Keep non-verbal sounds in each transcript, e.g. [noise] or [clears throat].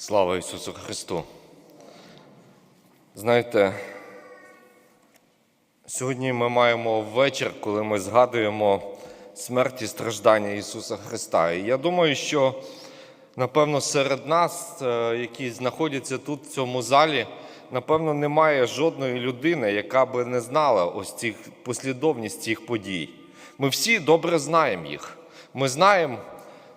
Слава Ісусу Христу! Знаєте, сьогодні ми маємо вечір, коли ми згадуємо смерть і страждання Ісуса Христа. І я думаю, що напевно серед нас, е, які знаходяться тут, в цьому залі, напевно, немає жодної людини, яка би не знала ось цих послідовність цих подій. Ми всі добре знаємо їх. Ми знаємо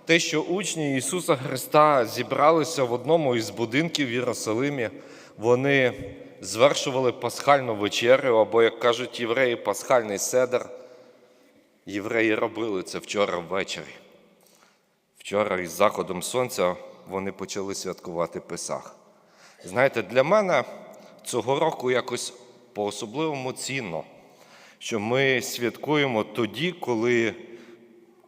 те, що учні Ісуса Христа зібралися в одному із будинків в Єрусалимі. Вони звершували пасхальну вечерю, або, як кажуть євреї, пасхальний седер. Євреї робили це вчора ввечері. Вчора із заходом сонця вони почали святкувати Песах. Знаєте, для мене цього року якось по-особливому цінно, що ми святкуємо тоді, коли,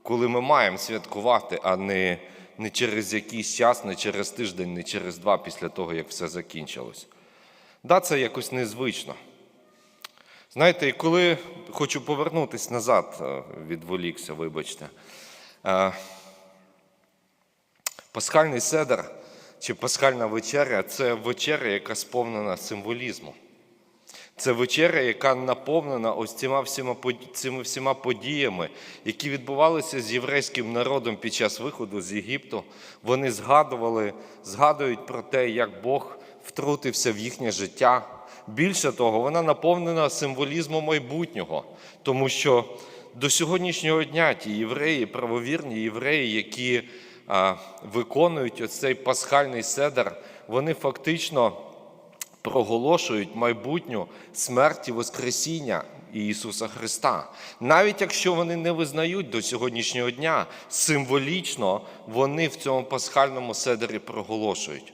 коли ми маємо святкувати, а не, не через якийсь час, не через тиждень, не через два після того, як все закінчилось. Да, це якось незвично. Знаєте, і коли хочу повернутися назад, е, відволікся, вибачте. Е, Пасхальний седер чи пасхальна вечеря це вечеря, яка сповнена символізму. Це вечеря, яка наповнена ось цими всіма, цими всіма подіями, які відбувалися з єврейським народом під час виходу з Єгипту. Вони згадували, згадують про те, як Бог втрутився в їхнє життя. Більше того, вона наповнена символізмом майбутнього, тому що до сьогоднішнього дня ті євреї, правовірні євреї, які а, виконують оцей пасхальний седер, вони фактично проголошують майбутню смерть Воскресіння Ісуса Христа. Навіть якщо вони не визнають до сьогоднішнього дня, символічно вони в цьому пасхальному седері проголошують.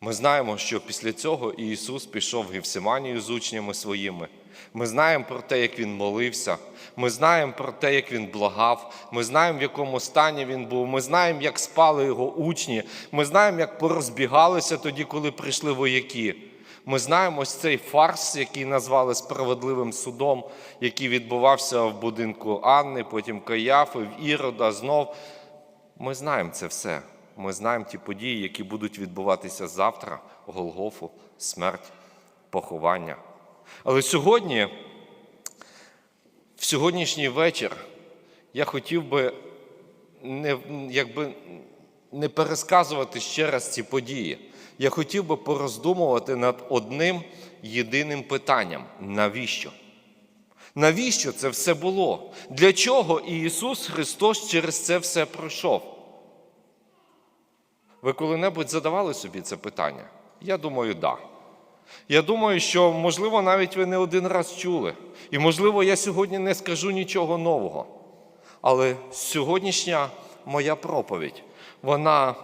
Ми знаємо, що після цього Ісус пішов в Гефсиманію з учнями своїми. Ми знаємо про те, як Він молився. Ми знаємо про те, як Він благав. Ми знаємо, в якому стані Він був. Ми знаємо, як спали його учні. Ми знаємо, як порозбігалися тоді, коли прийшли вояки. Ми знаємо ось цей фарс, який назвали справедливим судом, який відбувався в будинку Анни, потім Каяфи, в Ірода знов. Ми знаємо це все. Ми знаємо ті події, які будуть відбуватися завтра, Голгофу, смерть, поховання. Але сьогодні, в сьогоднішній вечір, я хотів би не, якби, не пересказувати ще раз ці події. Я хотів би пороздумувати над одним єдиним питанням: навіщо? Навіщо це все було? Для чого Ісус Христос через це все пройшов? Ви коли-небудь задавали собі це питання? Я думаю, так. Да. Я думаю, що, можливо, навіть ви не один раз чули. І, можливо, я сьогодні не скажу нічого нового. Але сьогоднішня моя проповідь, вона,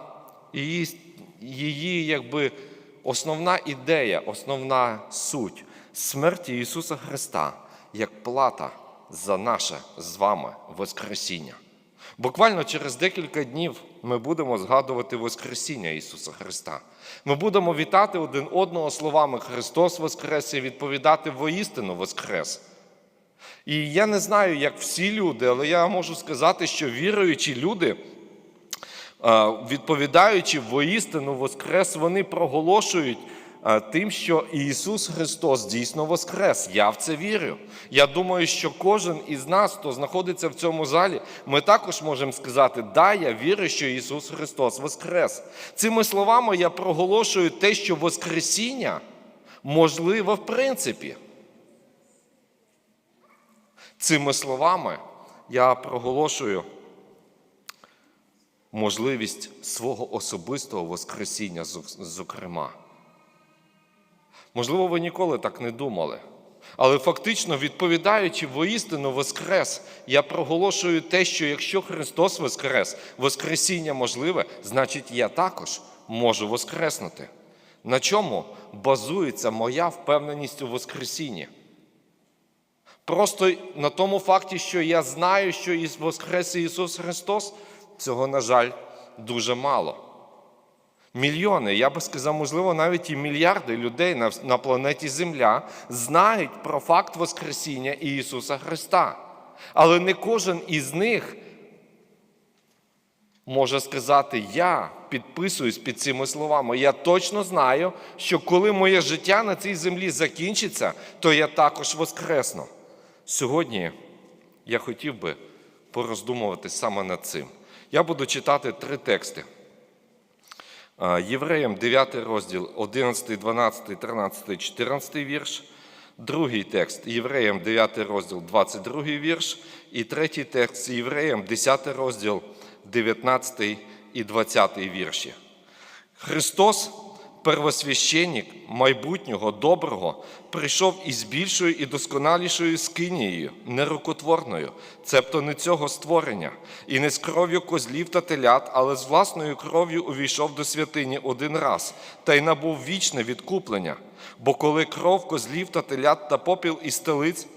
її, її якби основна ідея, основна суть смерті Ісуса Христа як плата за наше з вами Воскресіння. Буквально через декілька днів ми будемо згадувати Воскресіння Ісуса Христа. Ми будемо вітати один одного словами Христос Воскрес і відповідати воістину Воскрес. І я не знаю, як всі люди, але я можу сказати, що віруючі люди, е, відповідаючи воістину Воскрес, вони проголошують тим, що Ісус Христос дійсно Воскрес. Я в це вірю. Я думаю, що кожен із нас, хто знаходиться в цьому залі, ми також можемо сказати, да, я вірю, що Ісус Христос Воскрес. Цими словами я проголошую те, що Воскресіння можливо в принципі. Цими словами я проголошую можливість свого особистого Воскресіння, зокрема. Можливо, ви ніколи так не думали. Але фактично, відповідаючи воістину Воскрес, я проголошую те, що якщо Христос Воскрес, Воскресіння можливе, значить я також можу Воскреснути. На чому базується моя впевненість у Воскресінні? Просто на тому факті, що я знаю, що Воскрес Ісус Христос, цього, на жаль, дуже мало. Мільйони, я би сказав, можливо, навіть і мільярди людей на, на планеті Земля знають про факт Воскресіння Ісуса Христа. Але не кожен із них може сказати: Я підписуюсь під цими словами. Я точно знаю, що коли моє життя на цій землі закінчиться, то я також воскресну. Сьогодні я хотів би пороздумувати саме над цим. Я буду читати три тексти. Євреям 9 розділ, 11, 12, 13, 14 вірш. Другий текст Євреям 9 розділ, 22 вірш. І третій текст Євреям 10 розділ, 19 і 20 вірші. Христос, первосвященник майбутнього доброго, прийшов із більшою і досконалішою скинією, нерукотворною, цебто не цього створення, і не з кров'ю козлів та телят, але з власною кров'ю увійшов до святині один раз, та й набув вічне відкуплення. Бо коли кров козлів та телят та попіл із телиць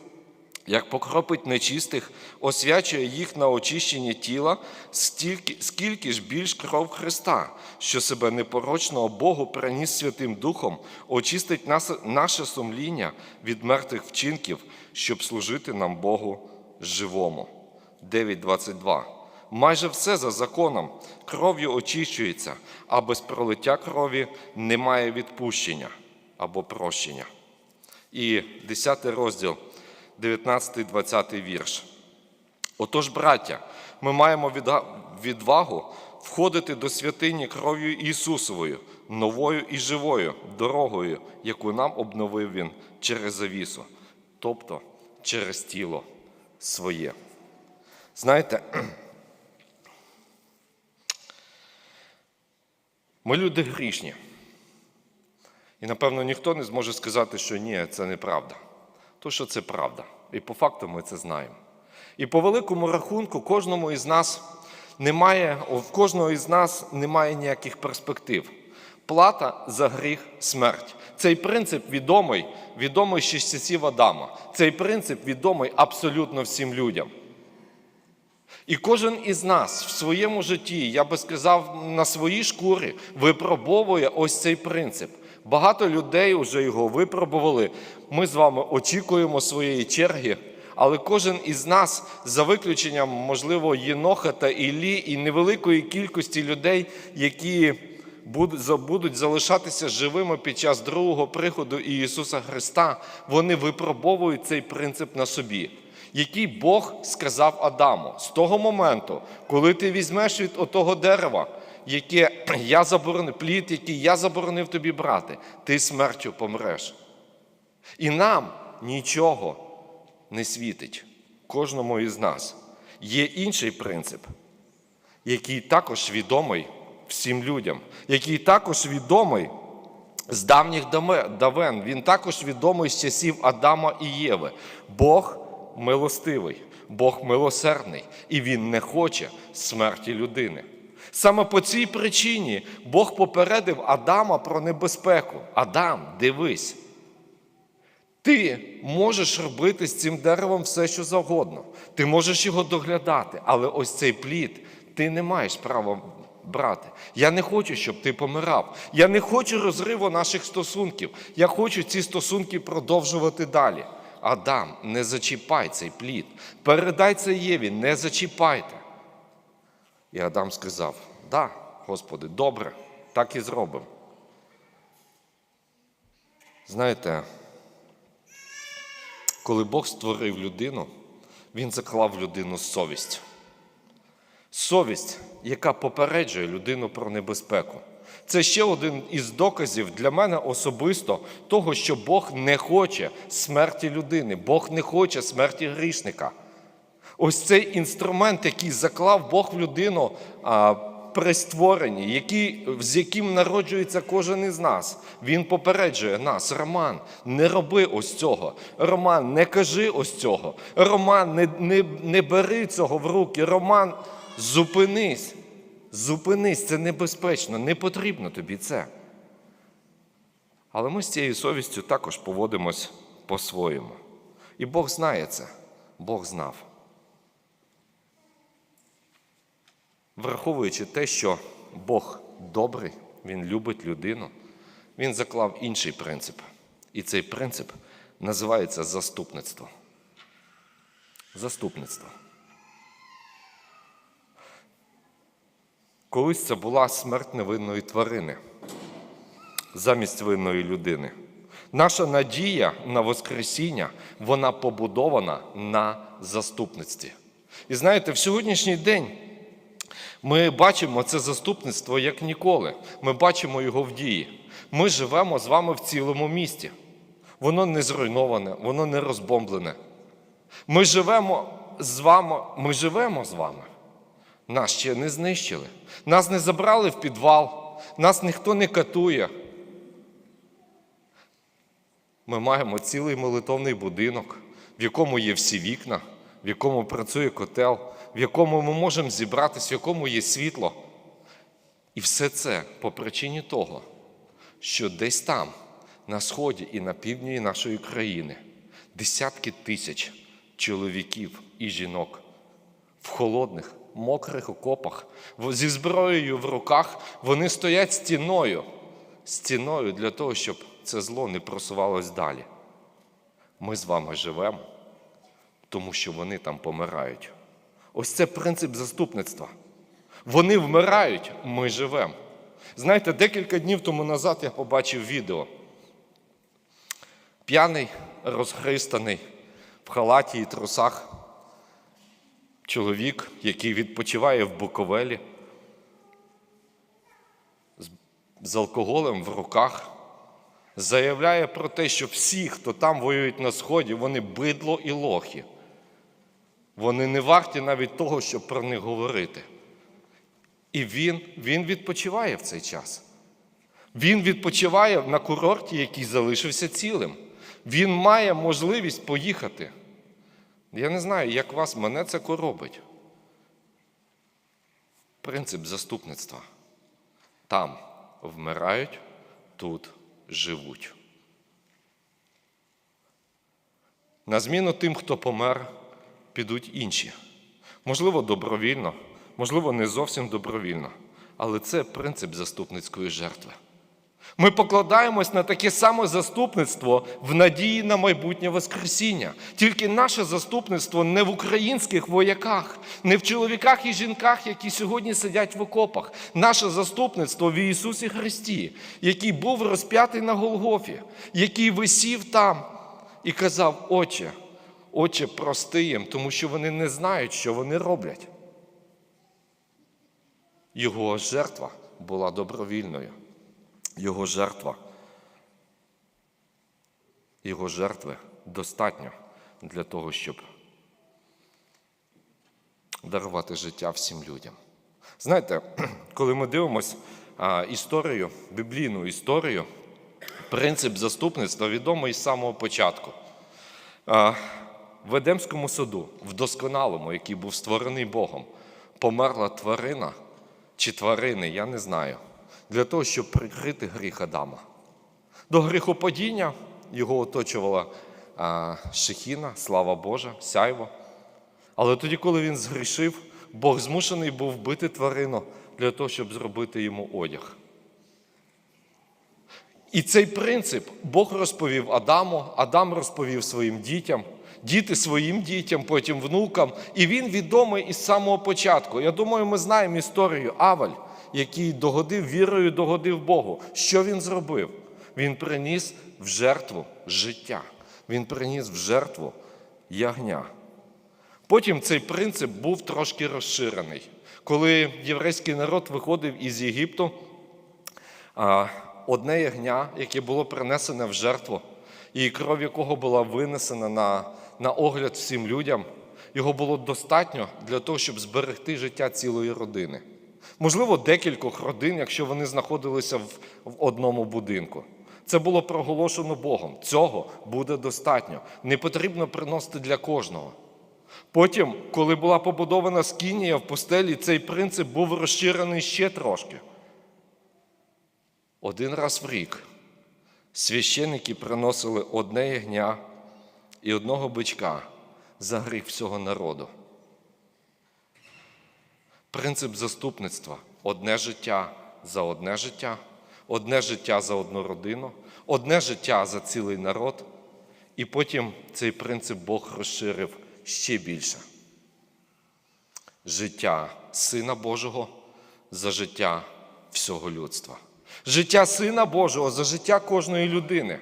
як покропить нечистих, освячує їх на очищення тіла, стільки, скільки ж більш кров Христа, що себе непорочного Богу приніс Святим Духом, очистить нас, наше сумління від мертвих вчинків, щоб служити нам Богу живому. 9.22. Майже все за законом кров'ю очищується, а без пролиття крові немає відпущення або прощення. І 10 розділ. 19-20 вірш. Отож, браття, ми маємо відвагу входити до святині кров'ю Ісусовою, новою і живою дорогою, яку нам обновив Він через завісу, тобто через тіло своє. Знаєте, [clears throat] ми люди грішні. І напевно ніхто не зможе сказати, що ні, це неправда. То, що це правда. І по факту ми це знаємо. І по великому рахунку, кожному із нас немає, в кожного із нас немає ніяких перспектив. Плата за гріх смерть. Цей принцип відомий, відомий ще з часів Адама. Цей принцип відомий абсолютно всім людям. І кожен із нас в своєму житті, я би сказав, на своїй шкурі випробовує ось цей принцип. Багато людей вже його випробували. Ми з вами очікуємо своєї черги, але кожен із нас, за виключенням, можливо, Єноха та Іллі і невеликої кількості людей, які будуть залишатися живими під час другого приходу Ісуса Христа, вони випробовують цей принцип на собі який Бог сказав Адаму з того моменту, коли ти візьмеш від отого дерева, яке я заборонив, плід, який я заборонив тобі брати, ти смертю помреш. І нам нічого не світить, кожному із нас. Є інший принцип, який також відомий всім людям, який також відомий з давніх давен. Він також відомий з часів Адама і Єви. Бог милостивий, Бог милосердний, і Він не хоче смерті людини. Саме по цій причині Бог попередив Адама про небезпеку. Адам, дивись. Ти можеш робити з цим деревом все, що завгодно. Ти можеш його доглядати, але ось цей плід ти не маєш права брати. Я не хочу, щоб ти помирав. Я не хочу розриву наших стосунків. Я хочу ці стосунки продовжувати далі. Адам, не зачіпай цей плід. Передай це Єві, не зачіпайте. І Адам сказав: Да, Господи, добре, так і зробимо. Знаєте, коли Бог створив людину, Він заклав людину совість. Совість, яка попереджує людину про небезпеку. Це ще один із доказів для мене особисто того, що Бог не хоче смерті людини, Бог не хоче смерті грішника. Ось цей інструмент, який заклав Бог в людину при створенні, який, з яким народжується кожен із нас. Він попереджує нас, Роман, не роби ось цього. Роман, не кажи ось цього. Роман, не, не, не бери цього в руки. Роман, зупинись. Зупинись, це небезпечно, не потрібно тобі це. Але ми з цією совістю також поводимось по-своєму. І Бог знає це, Бог знав. Враховуючи те, що Бог добрий, Він любить людину, Він заклав інший принцип. І цей принцип називається заступництво. Заступництво. Колись це була смерть невинної тварини замість винної людини. Наша надія на Воскресіння, вона побудована на заступництві. І знаєте, в сьогоднішній день ми бачимо це заступництво як ніколи. Ми бачимо його в дії. Ми живемо з вами в цілому місті. Воно не зруйноване, воно не розбомблене. Ми живемо з вами, ми живемо з вами. Нас ще не знищили. Нас не забрали в підвал, нас ніхто не катує. Ми маємо цілий молитовний будинок, в якому є всі вікна, в якому працює котел, в якому ми можемо зібратися, в якому є світло. І все це по причині того, що десь там, на сході і на півдні нашої країни, десятки тисяч чоловіків і жінок в холодних, мокрих окопах, зі зброєю в руках, вони стоять стіною, стіною для того, щоб це зло не просувалось далі. Ми з вами живемо, тому що вони там помирають. Ось це принцип заступництва. Вони вмирають, ми живемо. Знаєте, декілька днів тому назад я побачив відео. П'яний, розхристаний, в халаті і трусах чоловік, який відпочиває в Буковелі, з- алкоголем в руках, заявляє про те, що всі, хто там воюють на Сході, вони бидло і лохи. Вони не варті навіть того, щоб про них говорити. І він, він відпочиває в цей час. Він відпочиває на курорті, який залишився цілим. Він має можливість поїхати. Я не знаю, як вас, мене це коробить. Принцип заступництва. Там вмирають, тут живуть. На зміну тим, хто помер, підуть інші. Можливо, добровільно, можливо, не зовсім добровільно. Але це принцип заступницької жертви. Ми покладаємось на таке саме заступництво в надії на майбутнє Воскресіння. Тільки наше заступництво не в українських вояках, не в чоловіках і жінках, які сьогодні сидять в окопах. Наше заступництво в Ісусі Христі, який був розп'ятий на Голгофі, який висів там і казав: Отче, Отче, прости їм, тому що вони не знають, що вони роблять. Його жертва була добровільною. Його жертва. Його жертви достатньо для того, щоб дарувати життя всім людям. Знаєте, [clears throat] коли ми дивимося історію, біблійну історію, принцип заступництва відомий з самого початку. В Едемському саду, в досконалому, який був створений Богом, померла тварина чи тварини, я не знаю, для того, щоб прикрити гріх Адама. До гріхопадіння його оточувала а, шехіна, слава Божа, сяйво. Але тоді, коли він згрішив, Бог змушений був вбити тварину для того, щоб зробити йому одяг. І цей принцип Бог розповів Адаму, Адам розповів своїм дітям, діти своїм дітям, потім внукам. І він відомий із самого початку. Я думаю, ми знаємо історію Аваль, який догодив вірою, догодив Богу. Що він зробив? Він приніс в жертву життя. Він приніс в жертву ягня. Потім цей принцип був трошки розширений. Коли єврейський народ виходив із Єгипту, одне ягня, яке було принесене в жертву, і кров якого була винесена на, на огляд всім людям, його було достатньо для того, щоб зберегти життя цілої родини. Можливо, декількох родин, якщо вони знаходилися в, в одному будинку. Це було проголошено Богом. Цього буде достатньо. Не потрібно приносити для кожного. Потім, коли була побудована скінія в пустелі, цей принцип був розширений ще трошки. Один раз в рік священники приносили одне ягня і одного бичка за гріх всього народу. Принцип заступництва одне життя за одне життя, одне життя за одну родину, одне життя за цілий народ. І потім цей принцип Бог розширив ще більше. Життя Сина Божого за життя всього людства. Життя Сина Божого за життя кожної людини.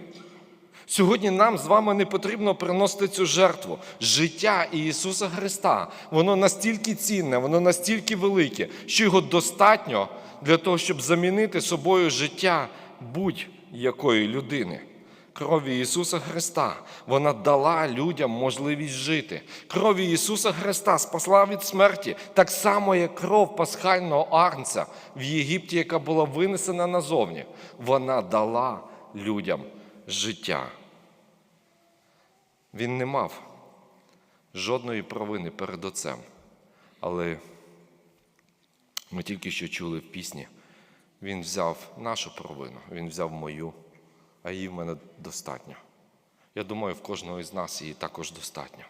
Сьогодні нам з вами не потрібно приносити цю жертву. Життя Ісуса Христа, воно настільки цінне, воно настільки велике, що його достатньо для того, щоб замінити собою життя будь-якої людини. Крові Ісуса Христа вона дала людям можливість жити. Крові Ісуса Христа спасла від смерті, так само, як кров пасхального агнця в Єгипті, яка була винесена назовні. Вона дала людям життя. Він не мав жодної провини перед Отцем. Але ми тільки що чули в пісні, він взяв нашу провину, він взяв мою, а її в мене достатньо. Я думаю, в кожного із нас її також достатньо.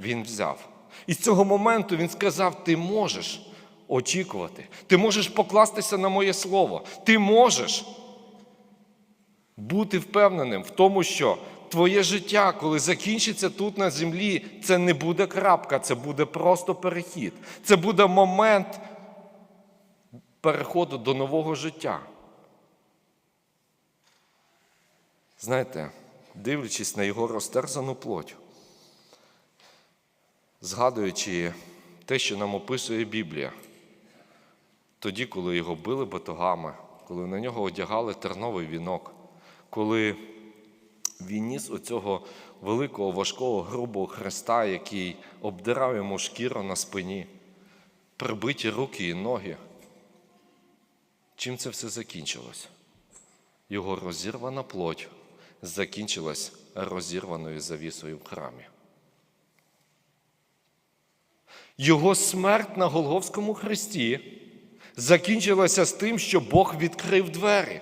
Він взяв. І з цього моменту він сказав: ти можеш очікувати, ти можеш покластися на моє слово, ти можеш бути впевненим в тому, що твоє життя, коли закінчиться тут на землі, це не буде крапка, це буде просто перехід. Це буде момент переходу до нового життя. Знаєте, дивлячись на його розтерзану плоть, згадуючи те, що нам описує Біблія, тоді, коли його били батогами, коли на нього одягали терновий вінок, коли він ніс оцього великого, важкого, грубого хреста, який обдирав йому шкіру на спині, прибиті руки і ноги. Чим це все закінчилось? Його розірвана плоть закінчилась розірваною завісою в храмі. Його смерть на Голговському хресті закінчилася з тим, що Бог відкрив двері.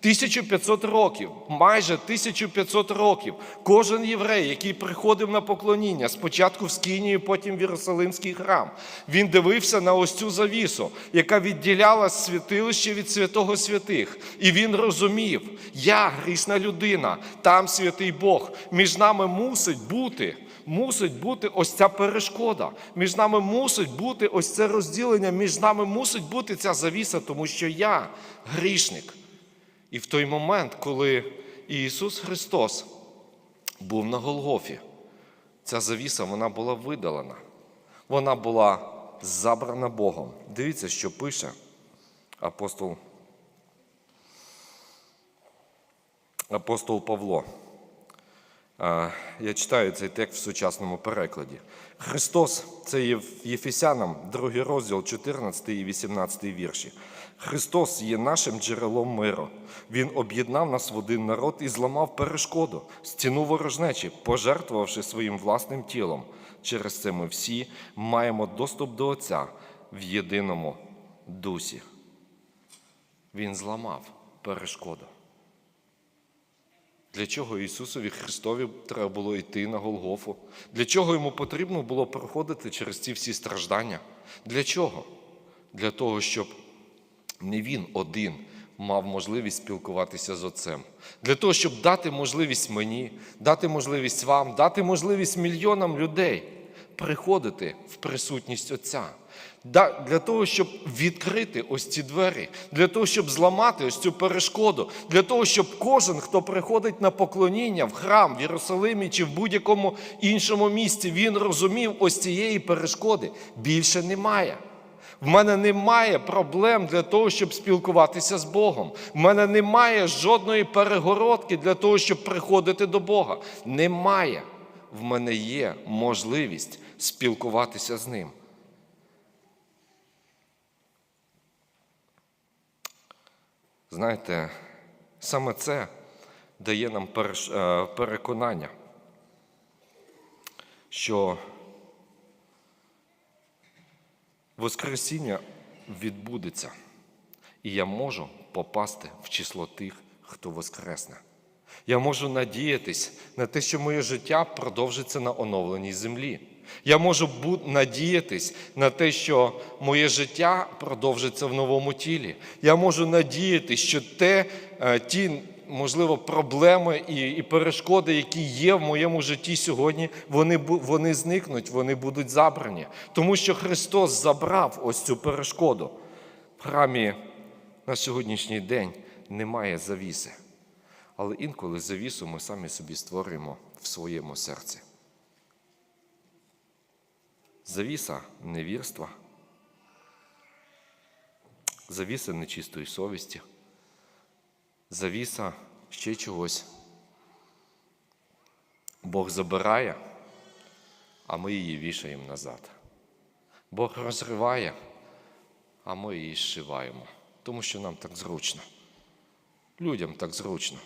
1500 років, майже 1500 років, кожен єврей, який приходив на поклоніння, спочатку в Скинію, потім в Єрусалимський храм, він дивився на ось цю завісу, яка відділяла святилище від святого святих. І він розумів, я грішна людина, там святий Бог. Між нами мусить бути. Мусить бути ось ця перешкода. Між нами мусить бути ось це розділення, між нами мусить бути ця завіса, тому що я грішник. І в той момент, коли Ісус Христос був на Голгофі, ця завіса вона була видалена. Вона була забрана Богом. Дивіться, що пише апостол, апостол Павло. Я читаю цей текст в сучасному перекладі. Христос, це є Єфесянам, другий розділ, 14 і 18 вірші. Христос є нашим джерелом миру. Він об'єднав нас в один народ і зламав перешкоду, стіну ворожнечі, пожертвувавши своїм власним тілом. Через це ми всі маємо доступ до Отця в єдиному дусі. Він зламав перешкоду. Для чого Ісусові Христові треба було йти на Голгофу? Для чого йому потрібно було проходити через ці всі страждання? Для чого? Для того, щоб не він один мав можливість спілкуватися з Отцем. Для того, щоб дати можливість мені, дати можливість вам, дати можливість мільйонам людей приходити в присутність Отця. Для того, щоб відкрити ось ці двері, для того, щоб зламати ось цю перешкоду, для того, щоб кожен, хто приходить на поклоніння в храм в Єрусалимі чи в будь-якому іншому місці, він розумів, ось цієї перешкоди більше немає. В мене немає проблем для того, щоб спілкуватися з Богом. В мене немає жодної перегородки для того, щоб приходити до Бога. Немає. В мене є можливість спілкуватися з ним. Знаєте, саме це дає нам переконання, що Воскресіння відбудеться, і я можу попасти в число тих, хто воскресне. Я можу надіятись на те, що моє життя продовжиться на оновленій землі. Я можу надіятись на те, що моє життя продовжиться в новому тілі. Я можу надіятись, що те, ті можливо, проблеми і і перешкоди, які є в моєму житті сьогодні, вони вони зникнуть, вони будуть забрані. Тому що Христос забрав ось цю перешкоду. В храмі на сьогоднішній день немає завіси. Але інколи завісу ми самі собі створюємо в своєму серці. Завіса невірства, завіса нечистої совісті, завіса ще чогось. Бог забирає, а ми її вішаємо назад. Бог розриває, а ми її зшиваємо, тому що нам так зручно. Людям так зручно.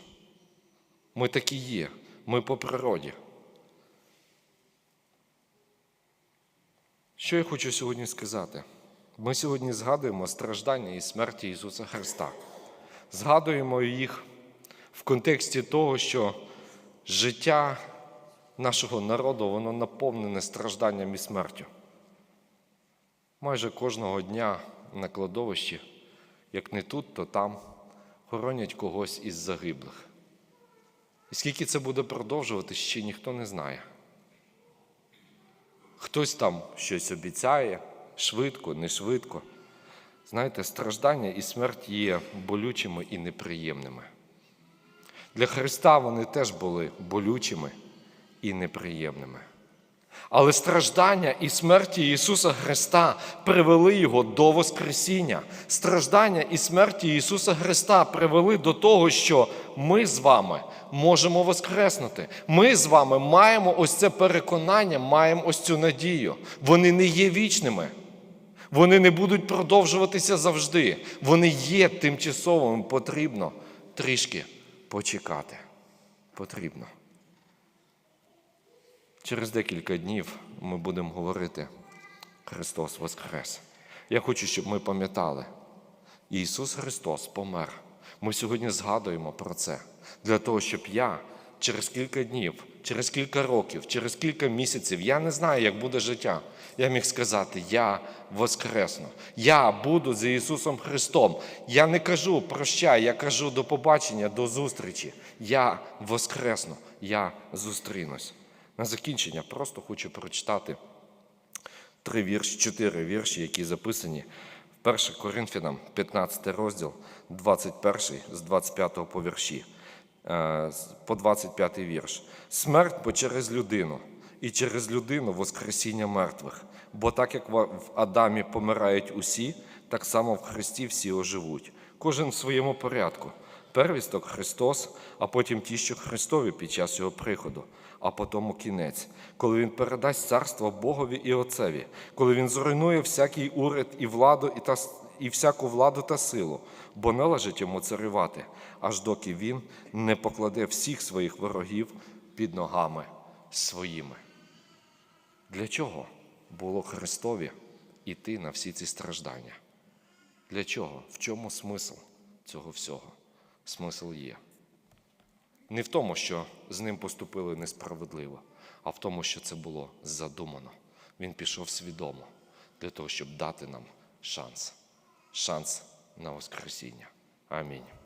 Ми такі є, ми по природі. Що я хочу сьогодні сказати? Ми сьогодні згадуємо страждання і смерті Ісуса Христа. Згадуємо їх в контексті того, що життя нашого народу воно наповнене стражданням і смертю. Майже кожного дня на кладовищі, як не тут, то там, хоронять когось із загиблих. І скільки це буде продовжувати, ще ніхто не знає. Хтось там щось обіцяє, швидко, не швидко. Знаєте, страждання і смерть є болючими і неприємними. Для Христа вони теж були болючими і неприємними. Але страждання і смерті Ісуса Христа привели Його до Воскресіння. Страждання і смерті Ісуса Христа привели до того, що ми з вами можемо воскреснути. Ми з вами маємо ось це переконання, маємо ось цю надію. Вони не є вічними. Вони не будуть продовжуватися завжди. Вони є тимчасовими. Потрібно трішки почекати. Потрібно. Через декілька днів ми будемо говорити Христос Воскрес. Я хочу, щоб ми пам'ятали, Ісус Христос помер. Ми сьогодні згадуємо про це для того, щоб я через кілька днів, через кілька років, через кілька місяців, я не знаю, як буде життя. Я міг сказати, я воскресну. Я буду за Ісусом Христом. Я не кажу прощай, я кажу до побачення, до зустрічі. Я воскресну, я зустрінусь. На закінчення просто хочу прочитати три вірші, чотири вірші, які записані в 1 Коринфянам, 15 розділ, 21 з 25 по вірші, по 25 вірш. Смерть бо через людину, і через людину Воскресіння мертвих. Бо так як в Адамі помирають усі, так само в Христі всі оживуть. Кожен в своєму порядку. Первісток Христос, а потім ті, що Христові під час його приходу, а потім кінець, коли Він передасть царство Богові і Отцеві, коли Він зруйнує всякий уряд і владу, і, та, і всяку владу та силу, бо належить йому царювати, аж доки він не покладе всіх своїх ворогів під ногами своїми. Для чого було Христові іти на всі ці страждання? Для чого? В чому смисл цього всього? Смисл є. Не в тому, що з ним поступили несправедливо, а в тому, що це було задумано. Він пішов свідомо для того, щоб дати нам шанс. Шанс на Воскресіння. Амінь.